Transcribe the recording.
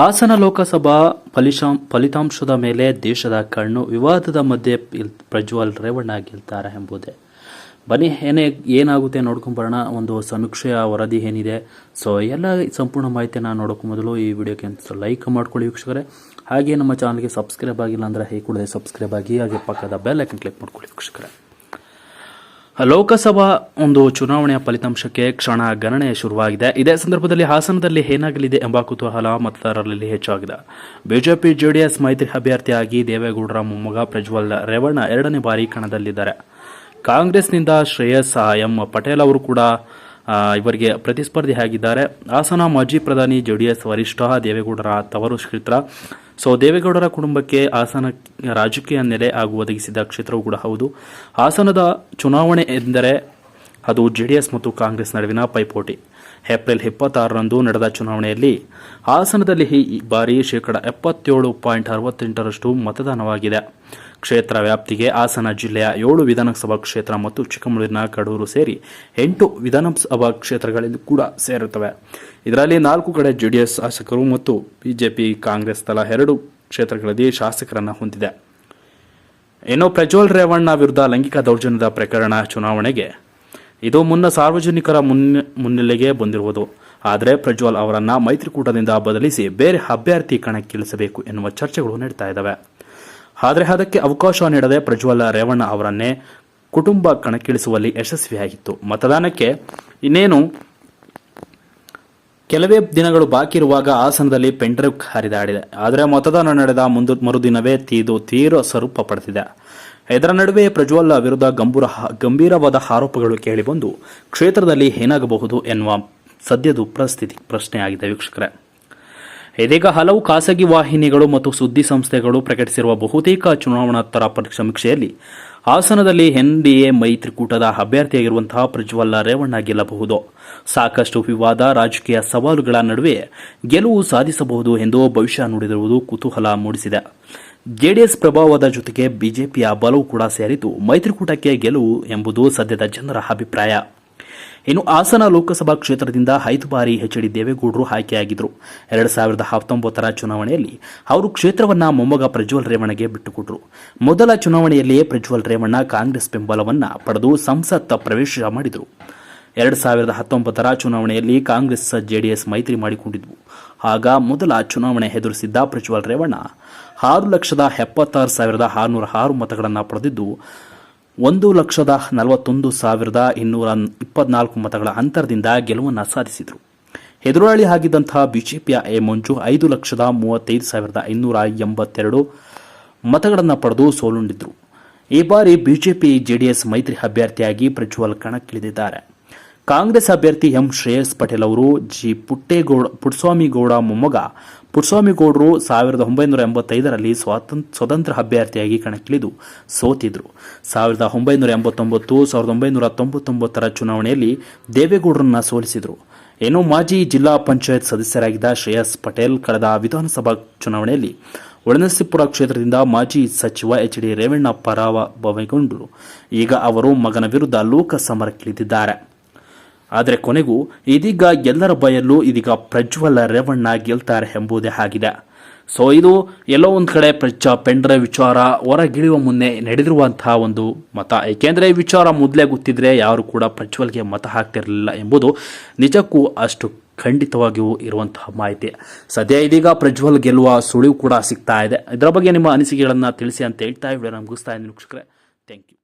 ಹಾಸನ ಲೋಕಸಭಾ ಫಲಿತಾಂಶದ ಮೇಲೆ ದೇಶದ ಕಣ್ಣು ವಿವಾದದ ಮಧ್ಯೆ ಪ್ರಜ್ವಲ್ ರೇವಣ್ಣ ಗೆಲ್ತಾರೆ ಎಂಬುದೇ. ಬನ್ನಿ, ಏನೇ, ಏನಾಗುತ್ತೆ ನೋಡ್ಕೊಂಬರೋಣ ಒಂದು ಸಮೀಕ್ಷೆಯ ವರದಿ ಏನಿದೆ? ಸೊ, ಎಲ್ಲ ಸಂಪೂರ್ಣ ಮಾಹಿತಿಯನ್ನು ನೋಡೋಕ್ಕೂ ಮೊದಲು ಈ ವಿಡಿಯೋಕ್ಕೆ ಲೈಕ್ ಮಾಡ್ಕೊಳ್ಳಿ ವೀಕ್ಷಕರೇ. ಹಾಗೆ ನಮ್ಮ ಚಾನಲ್ಗೆ ಸಬ್ಸ್ಕ್ರೈಬ್ ಆಗಿಲ್ಲ ಅಂದರೆ ಹೇಗೆ ಕೂಡಲೇ ಸಬ್ಸ್ಕ್ರೈಬ್ ಆಗಿ ಹಾಗೆ ಪಕ್ಕದ ಬೆಲ್ ಐಕನ್ ಕ್ಲಿಕ್ ಮಾಡ್ಕೊಳ್ಳಿ ವೀಕ್ಷಕರೇ. ಲೋಕಸಭಾ ಒಂದು ಚುನಾವಣೆಯ ಫಲಿತಾಂಶಕ್ಕೆ ಕ್ಷಣ ಗಣನೆ ಶುರುವಾಗಿದೆ. ಇದೇ ಸಂದರ್ಭದಲ್ಲಿ ಹಾಸನದಲ್ಲಿ ಏನಾಗಲಿದೆ ಎಂಬ ಕುತೂಹಲ ಮತದಾರರಲ್ಲಿ ಹೆಚ್ಚಾಗಿದೆ. ಬಿಜೆಪಿ, ಜೆಡಿಎಸ್ ಮೈತ್ರಿ ಅಭ್ಯರ್ಥಿಯಾಗಿ ದೇವೇಗೌಡರ ಮೊಮ್ಮಗ ಪ್ರಜ್ವಲ್ ರೇವಣ್ಣ ಎರಡನೇ ಬಾರಿ ಕಣದಲ್ಲಿದ್ದಾರೆ. ಕಾಂಗ್ರೆಸ್ನಿಂದ ಶ್ರೇಯಸ್ ಎಂ ಪಟೇಲ್ ಅವರು ಕೂಡ ಇವರಿಗೆ ಪ್ರತಿಸ್ಪರ್ಧಿಯಾಗಿದ್ದಾರೆ. ಹಾಸನ ಮಾಜಿ ಪ್ರಧಾನಿ ಜೆಡಿಎಸ್ ವರಿಷ್ಠ ದೇವೇಗೌಡರ ತವರು ಕ್ಷೇತ್ರ ಸೊ ದೇವೇಗೌಡರ ಕುಟುಂಬಕ್ಕೆ ಹಾಸನ ರಾಜಕೀಯ ನೆಲೆ ಹಾಗೂ ಒದಗಿಸಿದ ಕ್ಷೇತ್ರವೂ ಕೂಡ ಹೌದು. ಹಾಸನದ ಚುನಾವಣೆ ಎಂದರೆ ಅದು ಜೆಡಿಎಸ್ ಮತ್ತು ಕಾಂಗ್ರೆಸ್ ನಡುವಿನ ಪೈಪೋಟಿ. ಏಪ್ರಿಲ್ ಇಪ್ಪತ್ತಾರರಂದು ನಡೆದ ಚುನಾವಣೆಯಲ್ಲಿ ಹಾಸನದಲ್ಲಿ ಈ ಬಾರಿ ಶೇಕಡ ಎಪ್ಪತ್ತೇಳು ಪಾಯಿಂಟ್ ಅರವತ್ತೆಂಟರಷ್ಟು ಮತದಾನವಾಗಿದೆ. ಕ್ಷೇತ್ರ ವ್ಯಾಪ್ತಿಗೆ ಹಾಸನ ಜಿಲ್ಲೆಯ ಏಳು ವಿಧಾನಸಭಾ ಕ್ಷೇತ್ರ ಮತ್ತು ಚಿಕ್ಕಮಗಳೂರಿನ ಕಡೂರು ಸೇರಿ ಎಂಟು ವಿಧಾನಸಭಾ ಕ್ಷೇತ್ರಗಳಲ್ಲಿ ಕೂಡ ಸೇರುತ್ತವೆ. ಇದರಲ್ಲಿ ನಾಲ್ಕು ಕಡೆ ಜೆಡಿಎಸ್ ಶಾಸಕರು ಮತ್ತು ಬಿಜೆಪಿ ಕಾಂಗ್ರೆಸ್ ತಲಾ ಎರಡು ಕ್ಷೇತ್ರಗಳಲ್ಲಿ ಶಾಸಕರನ್ನು ಹೊಂದಿದೆ. ಇನ್ನು ಪ್ರಜ್ವಲ್ ರೇವಣ್ಣ ವಿರುದ್ಧ ಲೈಂಗಿಕ ದೌರ್ಜನ್ಯದ ಪ್ರಕರಣ ಚುನಾವಣೆಗೆ ಇದು ಮುನ್ನ ಸಾರ್ವಜನಿಕರ ಮುನ್ನೆ, ಮುನ್ನೆಲೆಗೆ ಬಂದಿರುವುದು. ಆದರೆ ಪ್ರಜ್ವಲ್ ಅವರನ್ನ ಮೈತ್ರಿಕೂಟದಿಂದ ಬದಲಿಸಿ ಬೇರೆ ಅಭ್ಯರ್ಥಿ ಕಣಕ್ಕಿಳಿಸಬೇಕು ಎನ್ನುವ ಚರ್ಚೆಗಳು ನಡೀತಾ ಇದ್ದಾವೆ. ಆದರೆ ಅದಕ್ಕೆ ಅವಕಾಶ ನೀಡದೆ ಪ್ರಜ್ವಲ್ ರೇವಣ್ಣ ಅವರನ್ನೇ ಕುಟುಂಬ ಕಣಕ್ಕಿಳಿಸುವಲ್ಲಿ ಯಶಸ್ವಿಯಾಗಿತ್ತು. ಮತದಾನಕ್ಕೆ ಇನ್ನೇನು ಕೆಲವೇ ದಿನಗಳು ಬಾಕಿ ಇರುವಾಗ ಹಾಸನದಲ್ಲಿ ಪೆಂಡ್ರೈವ್ ಹರಿದಾಡಿದೆ. ಆದರೆ ಮತದಾನ ನಡೆದ ಮುಂದು, ಮರುದಿನವೇ ತೀದು ತೀವ್ರ ಸ್ವರೂಪ ಪಡೆದಿದೆ. ಇದರ ನಡುವೆ ಪ್ರಜ್ವಲ್ ವಿರುದ್ಧ ಗಂಭೀರ ಗಂಭೀರವಾದ ಆರೋಪಗಳು ಕೇಳಿಬಂದು ಕ್ಷೇತ್ರದಲ್ಲಿ ಏನಾಗಬಹುದು ಎನ್ನುವ ಸದ್ಯದ ಪರಿಸ್ಥಿತಿ ಪ್ರಶ್ನೆಯಾಗಿದೆ ವೀಕ್ಷಕರೇ. ಇದೀಗ ಹಲವು ಖಾಸಗಿ ವಾಹಿನಿಗಳು ಮತ್ತು ಸುದ್ದಿ ಸಂಸ್ಥೆಗಳು ಪ್ರಕಟಿಸಿರುವ ಬಹುತೇಕ ಚುನಾವಣೋತ್ತರ ಸಮೀಕ್ಷೆಯಲ್ಲಿ ಹಾಸನದಲ್ಲಿ ಎನ್ಡಿಎ ಮೈತ್ರಿಕೂಟದ ಅಭ್ಯರ್ಥಿಯಾಗಿರುವಂತಹ ಪ್ರಜ್ವಲ್ ರೇವಣ್ಣ ಗೆಲ್ಲಬಹುದು. ಸಾಕಷ್ಟು ವಿವಾದ, ರಾಜಕೀಯ ಸವಾಲುಗಳ ನಡುವೆ ಗೆಲುವು ಸಾಧಿಸಬಹುದು ಎಂದು ಭವಿಷ್ಯ ನುಡಿದಿರುವುದು ಕುತೂಹಲ ಮೂಡಿಸಿದೆ. ಜೆಡಿಎಸ್ ಪ್ರಭಾವದ ಜೊತೆಗೆ ಬಿಜೆಪಿಯ ಬಲವು ಕೂಡ ಸೇರಿದ್ದು ಮೈತ್ರಿಕೂಟಕ್ಕೆ ಗೆಲುವು ಎಂಬುದು ಸದ್ಯದ ಜನರ ಅಭಿಪ್ರಾಯ. ಇನ್ನು ಹಾಸನ ಲೋಕಸಭಾ ಕ್ಷೇತ್ರದಿಂದ ಐದು ಬಾರಿ ಎಚ್ ಡಿ ದೇವೇಗೌಡರು ಆಯ್ಕೆಯಾಗಿದ್ದರು. ಎರಡು ಸಾವಿರದ ಹತ್ತೊಂಬತ್ತರ ಚುನಾವಣೆಯಲ್ಲಿ ಅವರು ಕ್ಷೇತ್ರವನ್ನ ಮೊಮ್ಮಗ ಪ್ರಜ್ವಲ್ ರೇವಣ್ಣಗೆ ಬಿಟ್ಟುಕೊಟ್ರು. ಮೊದಲ ಚುನಾವಣೆಯಲ್ಲಿಯೇ ಪ್ರಜ್ವಲ್ ರೇವಣ್ಣ ಕಾಂಗ್ರೆಸ್ ಬೆಂಬಲವನ್ನ ಪಡೆದು ಸಂಸತ್ ಪ್ರವೇಶ ಮಾಡಿದರು. ಎರಡು ಸಾವಿರದ ಹತ್ತೊಂಬತ್ತರ ಚುನಾವಣೆಯಲ್ಲಿ ಕಾಂಗ್ರೆಸ್ ಜೆಡಿಎಸ್ ಮೈತ್ರಿ ಮಾಡಿಕೊಂಡಿದ್ವು. ಆಗ ಮೊದಲ ಚುನಾವಣೆ ಎದುರಿಸಿದ್ದ ಪ್ರಜ್ವಲ್ ರೇವಣ್ಣ ಆರು ಲಕ್ಷದ ಎಪ್ಪತ್ತಾರು ಸಾವಿರದ ಆರುನೂರ ಆರು ಮತಗಳನ್ನು ಪಡೆದಿದ್ದು, ಒಂದು ಲಕ್ಷದ ನಲವತ್ತೊಂದು ಸಾವಿರದ ಇನ್ನೂರ ಇಪ್ಪತ್ನಾಲ್ಕು ಮತಗಳ ಅಂತರದಿಂದ ಗೆಲುವನ್ನು ಸಾಧಿಸಿದರು. ಎದುರಾಳಿ ಆಗಿದ್ದಂತಹ ಬಿಜೆಪಿಯ ಎ ಮಂಜು ಐದು ಲಕ್ಷದ ಮೂವತ್ತೈದು ಸಾವಿರದ ಐನೂರ ಎಂಬತ್ತೆರಡು ಮತಗಳನ್ನು ಪಡೆದು ಸೋಲುಂಡಿದ್ರು. ಈ ಬಾರಿ ಬಿಜೆಪಿ ಜೆಡಿಎಸ್ ಮೈತ್ರಿ ಅಭ್ಯರ್ಥಿಯಾಗಿ ಪ್ರಜ್ವಲ್ ಕಣಕ್ಕಿಳಿದಿದ್ದಾರೆ. ಕಾಂಗ್ರೆಸ್ ಅಭ್ಯರ್ಥಿ ಎಂ ಶ್ರೇಯಸ್ ಪಟೇಲ್ ಅವರು ಜಿ ಪುಟ್ಟೇಗೌಡ, ಪುಟ್ಸ್ವಾಮಿಗೌಡ ಮೊಮ್ಮಗ. ಪುಟ್ಸ್ವಾಮಿಗೌಡರು ಸಾವಿರದ ಒಂಬೈನೂರ ಎಂಬತ್ತೈದರಲ್ಲಿ ಸ್ವಾತಂತ್ರ್ಯ ಸ್ವತಂತ್ರ ಅಭ್ಯರ್ಥಿಯಾಗಿ ಕಣಕ್ಕಿಳಿದು ಸೋತಿದ್ರು. ಸಾವಿರದ ಒಂಬೈನೂರ ಎಂಬತ್ತೊಂಬತ್ತು, ಸಾವಿರದ ಒಂಬೈನೂರ ತೊಂಬತ್ತೊಂಬತ್ತರ ಚುನಾವಣೆಯಲ್ಲಿ ದೇವೇಗೌಡರನ್ನ ಸೋಲಿಸಿದರು. ಏನು ಮಾಜಿ ಜಿಲ್ಲಾ ಪಂಚಾಯತ್ ಸದಸ್ಯರಾಗಿದ್ದ ಶ್ರೇಯಸ್ ಪಟೇಲ್ ಕಳೆದ ವಿಧಾನಸಭಾ ಚುನಾವಣೆಯಲ್ಲಿ ಒಳನಸಿಪುರ ಕ್ಷೇತ್ರದಿಂದ ಮಾಜಿ ಸಚಿವ ಎಚ್ ಡಿ ರೇವಣ್ಣ ಪರಾಭವಗೊಂಡರು ಈಗ ಅವರು ಮಗನ ವಿರುದ್ಧ ಲೋಕಸಮರಕ್ಕಿಳಿದಿದ್ದಾರೆ. ಆದರೆ ಕೊನೆಗೂ ಇದೀಗ ಎಲ್ಲರ ಬಯಲ್ಲೂ ಇದೀಗ ಪ್ರಜ್ವಲ ರೇವಣ್ಣ ಗೆಲ್ತಾರೆ ಎಂಬುದೇ ಆಗಿದೆ. ಸೊ ಇದು ಎಲ್ಲೋ ಒಂದು ಕಡೆ ಪ್ರಚ ಪೆಂಡ್ರೆ ವಿಚಾರ ಹೊರಗಿಳಿಯುವ ಮುನ್ನೆ ನಡೆದಿರುವಂತಹ ಒಂದು ಮತ. ಏಕೆಂದರೆ ಈ ವಿಚಾರ ಮೊದಲೇ ಗೊತ್ತಿದ್ರೆ ಯಾರು ಕೂಡ ಪ್ರಜ್ವಲ್ಗೆ ಮತ ಹಾಕ್ತಿರಲಿಲ್ಲ ಎಂಬುದು ನಿಜಕ್ಕೂ ಅಷ್ಟು ಖಂಡಿತವಾಗಿಯೂ ಇರುವಂತಹ ಮಾಹಿತಿ. ಸದ್ಯ ಇದೀಗ ಪ್ರಜ್ವಲ್ ಗೆಲ್ಲುವ ಸುಳಿವು ಕೂಡ ಸಿಗ್ತಾ ಇದೆ. ಇದರ ಬಗ್ಗೆ ನಿಮ್ಮ ಅನಿಸಿಕೆಗಳನ್ನು ತಿಳಿಸಿ ಅಂತ ಹೇಳ್ತಾ ವಿಡಿಯೋನ ಮುಗಿಸ್ತಾ ಇದ್ದೀನಿ ವೀಕ್ಷಕರೇ. Thank you